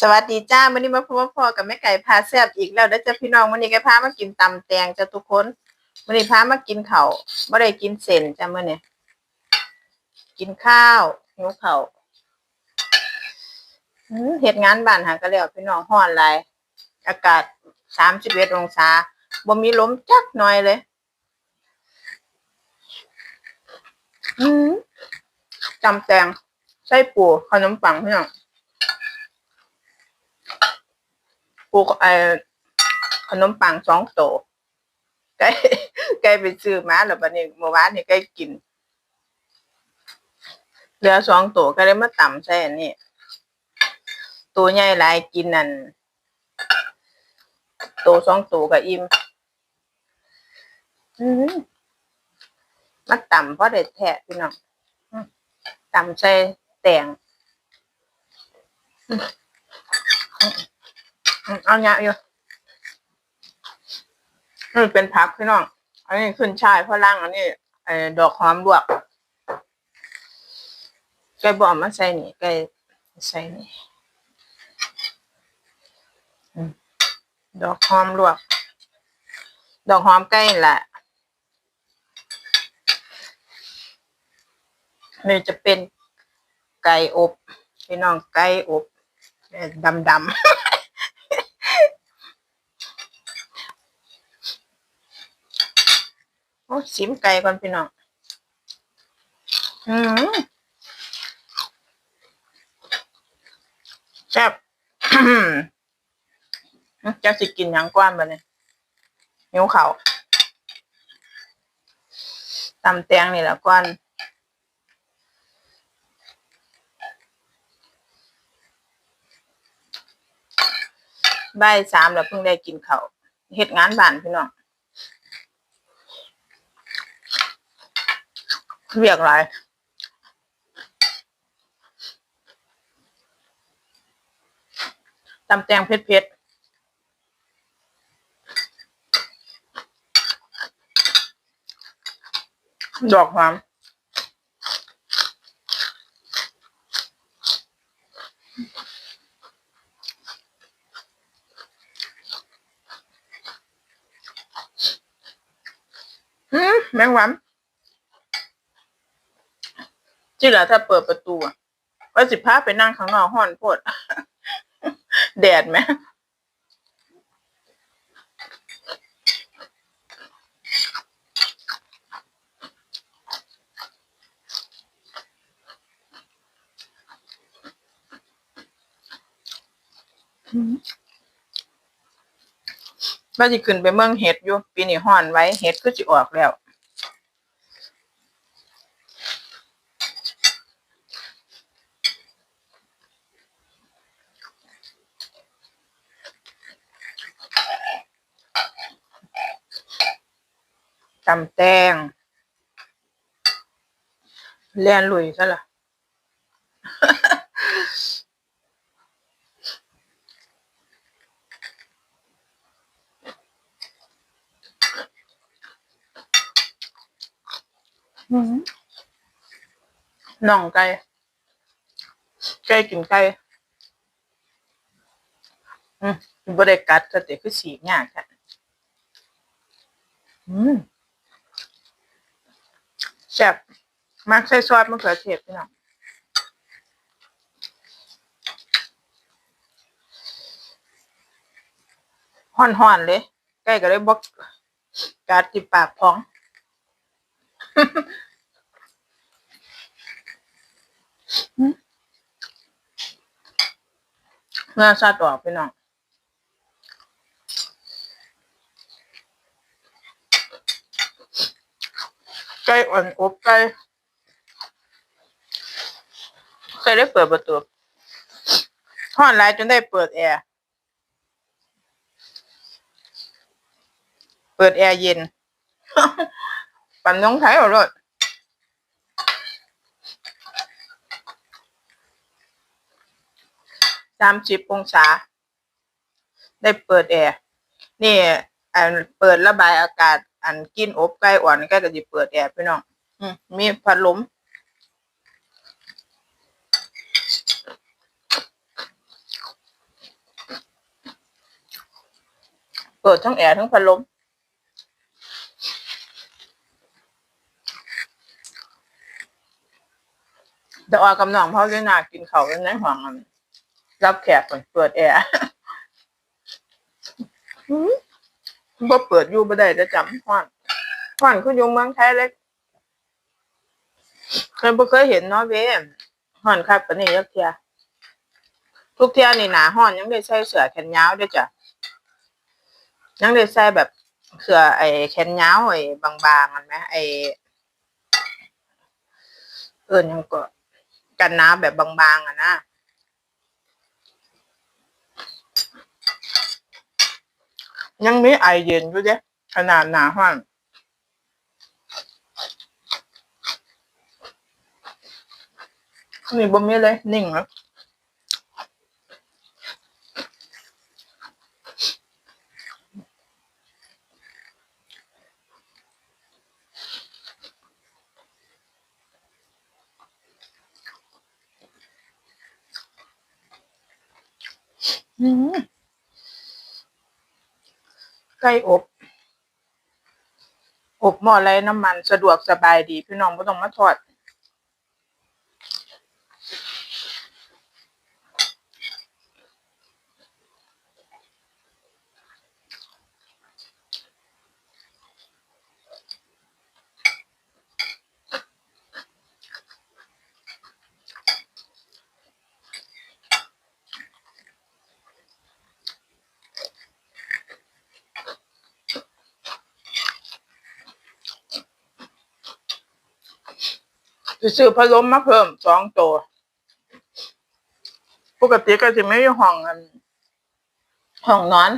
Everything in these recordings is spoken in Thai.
สวัสดีจ้าวันนี้มาพบพ่อกับแม่ไก่พาแซ่บอีกแล้วเด้อจ้าพี่น้องวันนี้ไก่พามากินตำแตงจ้าทุกคนวันนี้พามากินข้าไม่ได้กินเส้นจ้ามื่อนี้กินข้าวหิวข้าวอื้อเฮ็ดงานบ้านหาก็แล้วพี่น้องฮ้อนหลายอากาศสามสิบเอ็ดองศาบ่มีลมจักหน่อยเลย อืมจำแตงไส้ปูขนมปังพี่น้อง ปูเอ่อขนมปังสองโตไก่ไก่ไปซื้อมาแล้วบัดนี้เมื่อวานนี่ไก่กินเหลือสองโตก็เลยมาต่ำใส่นนี้ตัวใหญ่หลายกินนั่นโตสองโตก็อิ่มอืมมาต่ำเพราะได้แทะพี่น้องอืมตำใส่แตง เอาเนี้ยอยู่นี่เป็นผักพี่น้อง อันนี้ขึ้นช่ายฝรั่งอันนี้ไอ้ดอกหอมลวกไก่บอมมาใส่นี่ไก่ใส่นี่ดอกหอมลวก ดอกหอมไก่นี่แหละนี่จะเป็นไก่อบพี่น้องไก่อบดำดำๆ โอ้ชิมไก่ก่อนพี่น้อง อืมแซ่บจะสิกินยังก้อนบ่เนี่ยหิวเขาตำแตงนี่แหละก้อนบ่ายสามแล้วเพิ่งได้กินเขาเฮ็ดงานบ้านพี่น้อง เรียกหลายตำแตงเผ็ดๆดอกหอมอืมแมงวัน จิล่ะถ้าเปิดประตูว่าสิพาไปนั่งข้างนอกห้อนโพดแดดไหมว่าสิขึ้นไปเมืองเห็ดอยู่ปีนี้ห้อนไว้เห็ดก็สิออกแล้ว ตำแตงเลียนลุยซะละน่องไก่ ไก่กินไก่อืมบริกัดก็แต่คือสียากค่ะ อืม แซ่บมักใส่ซอสมะเขือเทศพี่น้องห่อนๆเลย ใกล้ก็เลยบอกกัดที่ปากพองเมื่อซาดออกพี่น้อง ไก่อ่อนอบไก่เคยได้เปิดประตูห้อนไรจนได้เปิดแอร์ เปิดแอร์เย็น ปั่นน้องไทยเอารถสามสิบองศา ได้เปิดแอร์ นี่อันเปิดระบายอากาศ อันกินอบไก่อ่อนไก่ก็จะเปิดแอบพี่น้องมีผัดลมเปิดทั้งแอร์ทั้งผัดลมเดอกกำนองพ่อเจ้านากินเขาเล่นในห้องรับแขกเปิดแอร์ บ่เปิดอยู่บ่ได้จะจำฮ้อนฮ้อนคืออยู่เมืองไทยเล็กเคยบ่เคยเห็นเนาะเว้ยฮ้อนคักปนนี้ยักเที่ยทุกเที่ยนี่หนาฮ้อนยังได้ใส่เสื้อแขนยาวด้วยจ้ะยังได้ใส่แบบเสื้อไอ้แขนยาวไอ้บางๆอันไหมไอ้เอิ้นยังก็กันนาวแบบบางๆอะนะ ยังมีไอเย็นอยู่เด้ขนาดหนาห้อนนี่บ่มีเลย นิ่งแล้วอืม ไก่อบ อบหม้อไร้น้ำมันสะดวกสบายดีพี่น้องไม่ต้องมาทอด จะซื้อพัดลมมาเพิ่มสองตัว ปกติก็จะไม่มีห้องอันห้องนอน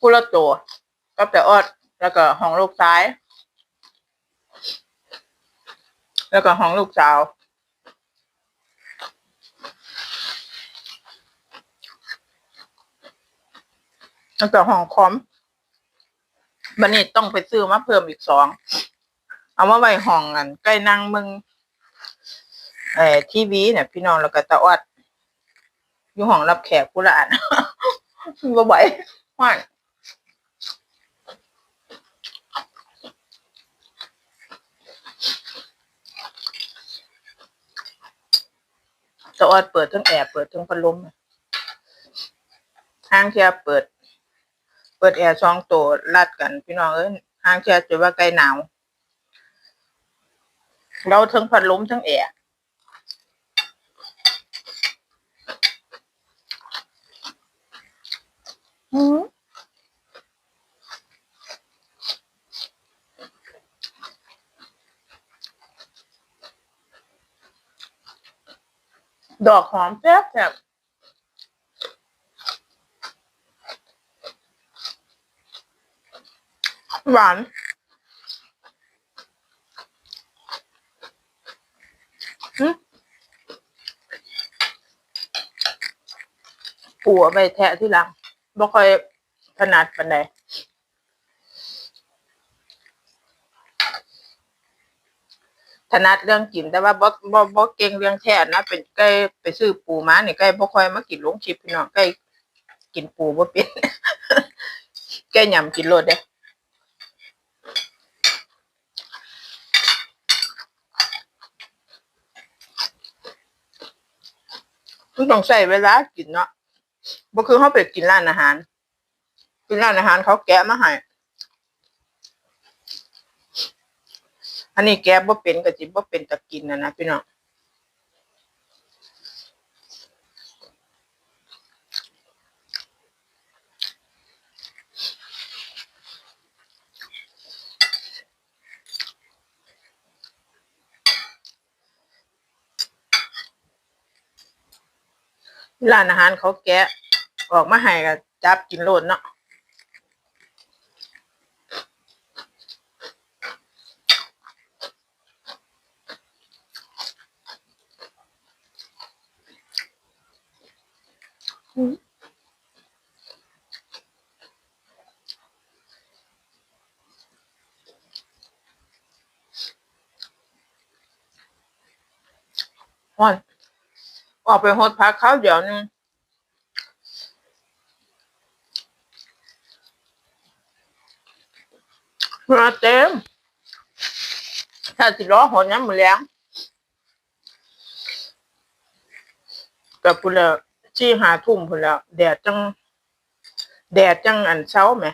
กุละตัวก็แต่ออดแล้วก็ห้องลูกซ้าย แล้วก็ห้องลูกสาวแล้วก็ห้องคอมบันนี้ต้องไปซื้อมาเพิ่มอีกสอง เอามาไว้ห้องกันใกล้นั่งมึง เอ่อทีวีเนี่ยพี่น้องแล้วก็ตาออดอยู่ห้องรับแขกผู้ละอันบ่ไหวห้อนตาออดเปิดทั้งแอร์เปิดทั้งพัดลมห้างเทียเปิด เปิดแอร์สองตัวลัดกัน พี่น้องเอ้ยห้างเทียจะว่าใกล้หนาว เราทั้งพัดลมทั้งแอร์ อืมดอกหอมแซ่บแซ่บหวานอืมปูเอ ไปแทะที่หลังบ่ค่อยถนัดปานใดถนัดเรื่องกินแต่ว่าบ่บ่บ่เก่งเรื่องแท้นะ เป็นใกล้ไปซื้อปูมาเนี่ยใกล้บ่ค่อยมากินลงคลิปพี่น้องใกล้กินปูบ่เป็นใกล้ยำกินโลดเด้มันต้องใช้เวลากินเนาะ บ่คือเฮาไปกินร้านอาหารกินร้านอาหารเขาแกะมาให้อันนี้แกะบ่เป็นก็สิบ่เป็นตะกินนะนะพี่น้องร้านอาหารเขาแกะ ออกมาให้ก็จับกินโลดเนาะอืมฮ้อนออกไปหดพักเขาเดี๋ยวนึง มาเต็มถ้าสิล้อหอนน้ำมือแล้งกับพุ่นละชี้หาทุ่มพุ่นละแดดจัง แดดจังอันเช้าไหม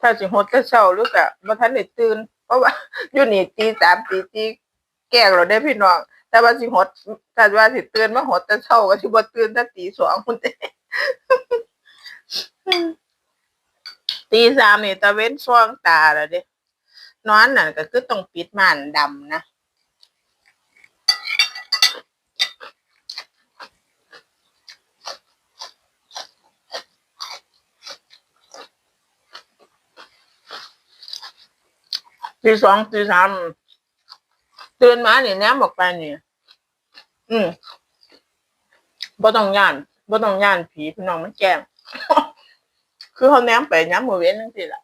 ถ้าสิหดแต่เช้าหรือกะบ่ทันได้ตื่น เพราะว่าอยู่นี่ตีสามตีตีแก่เราได้พี่น้องแต่ว่าสิหดถ้าว่าสิตื่นมาหดแต่เช้าก็สิบ่ตื่นแต่ตีสองพุ่นเด้ ตีสามนี่ตะเว้นช่วงตาแล้วเด้นอนน่ะก็คือต้องปิดม่านดำนะตีสองตีสามตื่นมาเนี่ยแนมออกไปเนี่ยอืมบ่ต้องย่านบ่ต้องย่านผีพี่น้องมันแกล้ง คือเขาแนมไปย้ำมือเว้นนั่นสิละ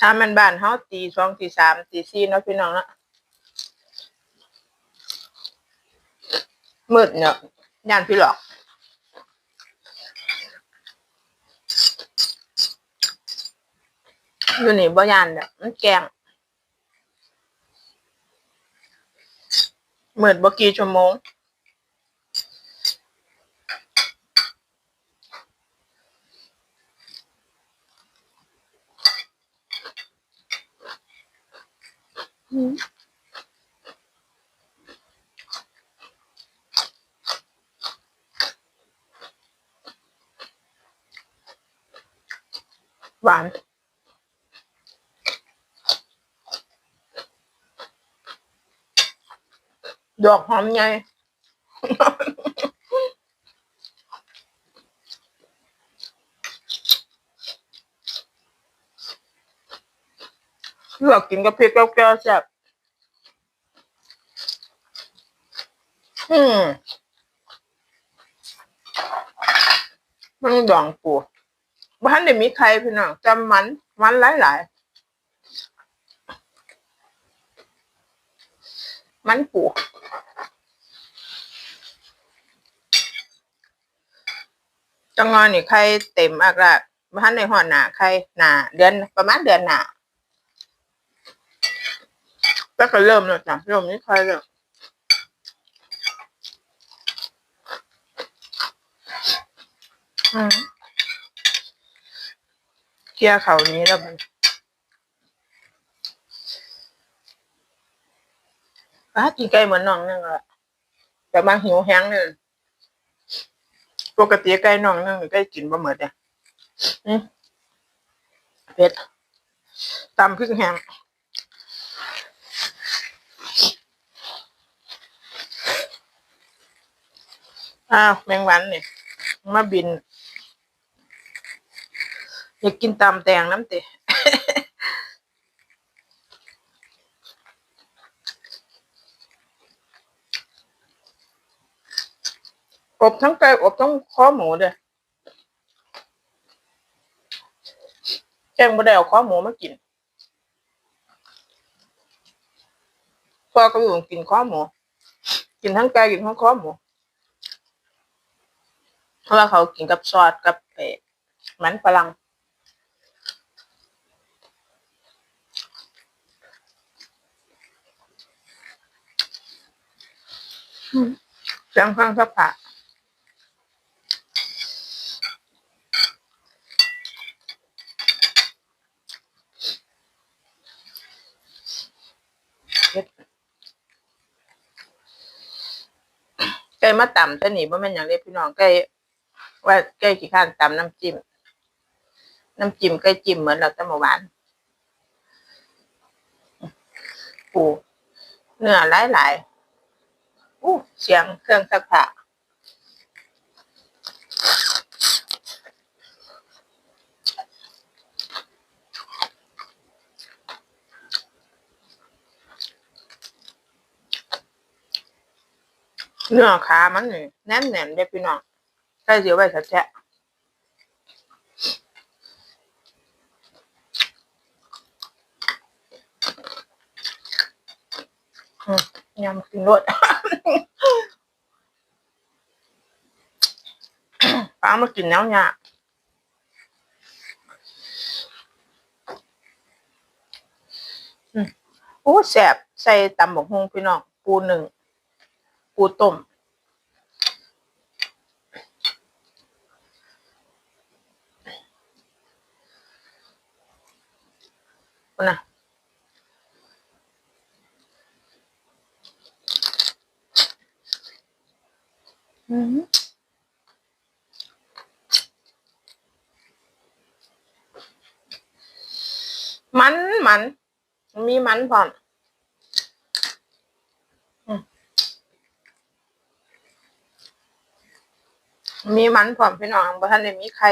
ถ้ามันบ้านเฮาตีสองตีสามตีสี่เนาะพี่น้องเนาะมืดเนาะย่านพี่หลอกอยู่นี่บ่ยานเนี่ยมันแกง เหมือนบ่กี่ชั่วโมง หวาน ดอกหอมใหญ่เลือกกินกับพริกแก้วแซ่บอืมมันดองปูบ้านเดี๋ยวมีใครพี่น้องจำมัน มันหลายๆ มันปูจังงอนนี่ไข่เต็มมากละบ้านในหัวหนาไข่หนาเดือนประมาณเดือนหนาแล้วก็เริ่มแล้วจ้ะเริ่มนี่ไข่แล้วอืมเคลียเขานี้แล้วมัน อ้ากินไก่เหมือนน้องนึงละแต่บางหิวแห้งเลยปกติไก่น้องนึงไก่กินบ่เหมือนเนี่ยเผ็ดตำพริกแห้งอ้าวแมงวันเนี่ยมาบิน อยากกินตำแตงน้ำเตะ อบทั้งไก่อบทั้งคอหมูเลยแกงบะเดเอาคอหมูมากินพ่อก็อยู่กินคอหมู กินทั้งไก่กินทั้งคอหมูเพราะว่าเขากินกับซอสกับเอ่อมันฝรั่งอืมเสีย กผ่าไก่มาต่ำแต่นี่บ่แม่นอย่างเรียกพี่น้องไก่ว่าไก่ขี้ข้านต่ำน้ำจิ้มน้ำจิ้มไก่จิ้มเหมือนเราแต่เมื่อวานปูเนื้อหลายหลายๆอู้เสียงเครื่องสักผ้า เนื้อขามันนี่แน่นแน่นๆเด้พี่น้องใส่เสียวไว้สักแจะอืมยำกินรสป้ามากินแล้วเนี่ยอืมโอ้แสบใส่ตำบกฮงพี่น้องปูหนึ่ง ปูต้มนะอืมมันมัน มีมันพร้อม มีมันพร้อมพี่น้องบ่ทันได้มีใคร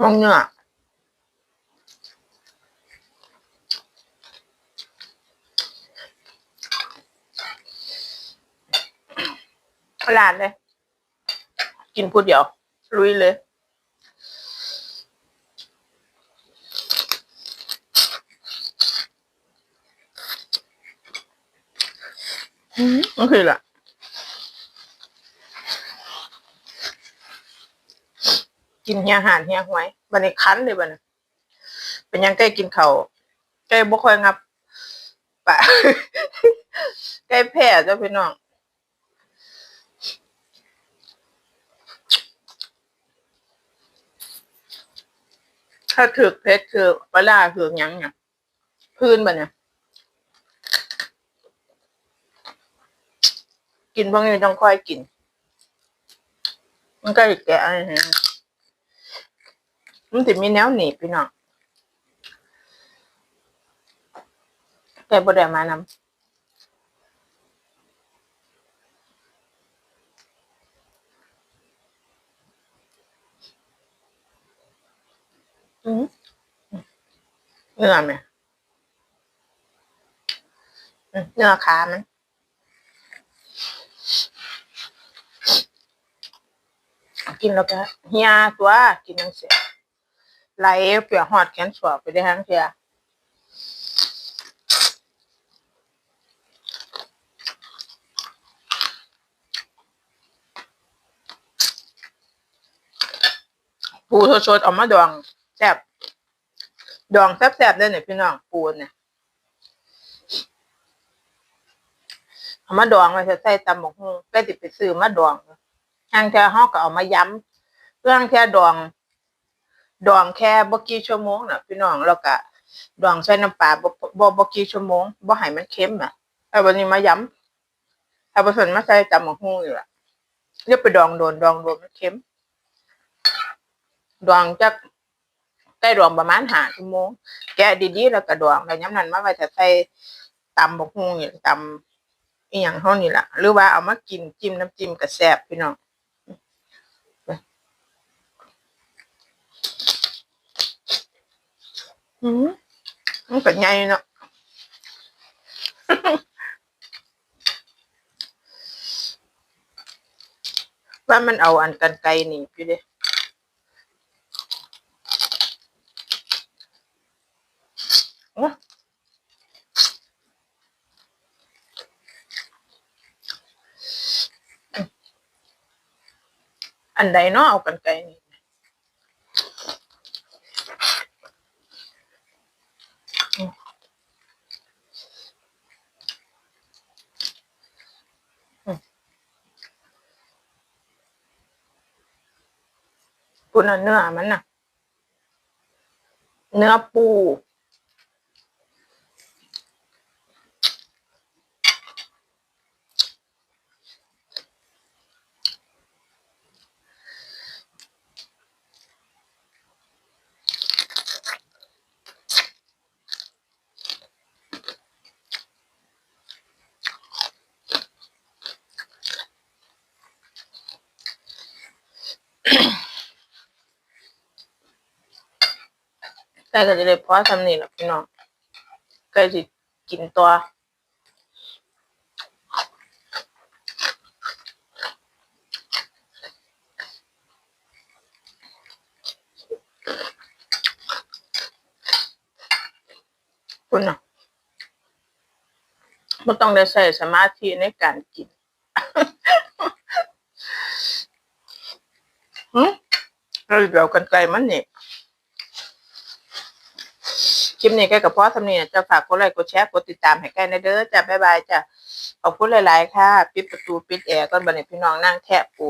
มองเนื้อลาดเลย กินพูดเดียว ลุยเลย อืมโอเคละกินเฮียหานเฮียหวยบันนี้คันเลยบันเป็นยังใกล้กินเขาวใกล้บ่ค่อยงับปะใกล้แพ้เจ้าพี่น้องถ้าถึกเพชรคือปลาร้าคือยังเนี่ยพื้นบัดเนี่ย กินพวกนี้ต้องค่อยกิน มันก็อีกแกะอะไรเนี่ยมันจะมีแนวหนีบพี่น้องแต่บ่ได้มานำอืมเนื้อไหมอืมเนื้อขามัน กินแล้วก็เฮียตัวกินจังเสียไหลเปลือกหอดแขนสวบไปได้ทั้งเทียปูสดๆออกมาดองแซ่บดองแซ่บๆได้เนี่ยพี่น้องปูเนี่ยเอามาดองไว้ใส่ตำหมกฮุงก็ติดไปซื้อมาดอง ทางแค่ห้อก็เอามาย้ำเรื่องแค่ดอง ดองแค่บ่กี่ชั่วโมงน่ะ พี่น้องแล้วก็ดองใส่น้ำปลาบ่บ่กี่ชั่วโมงบ่ให้มันเค็มน่ะเอาวันนี้มาย้ำเอาผสมมาใส่ตำหมกฮุงอยู่ละเรียกไปดองโดนดองโดนมันเค็ม ดองจักใกล้ดองประมาณห้าชั่วโมง แกะดีๆแล้วก็ดองแล้วย้ำนั้นมาไว้ถ้าใส่ตำบกฮุงนี่ตำอีหยังเฮานี่ล่ะ หรือว่าเอามากินจิ้มน้ำจิ้มก็แซ่บพี่น้อง อืมมันก็ใหญ่เนาะว่ามันเอาอันกันไกลหนี่พี่เด้โอ้อันใดเนาะเอากันไกลนี่ ปูน่ะเนื้อมันน่ะ เนื้อปู แต่ก็จะได้พราอทำนีแหละพี่น้องก็จะกินตัวคุณนะไม่ต้องได้ใส่สมาธิในการกินหืมเราเดี๋ยวกันไกลมันเนี่ย ลิปนี้แกกับพ่อสำเนียจะฝากกดไลค์กดแชร์กดติดตามให้ใกล้ในเด้อจ้ะบ๊ายบายจ้ะขอบคุณหลายๆค่ะปิดประตูปิดแอร์ก่อนบัดนี้พี่น้องนั่งแทะปู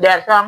แดดซอง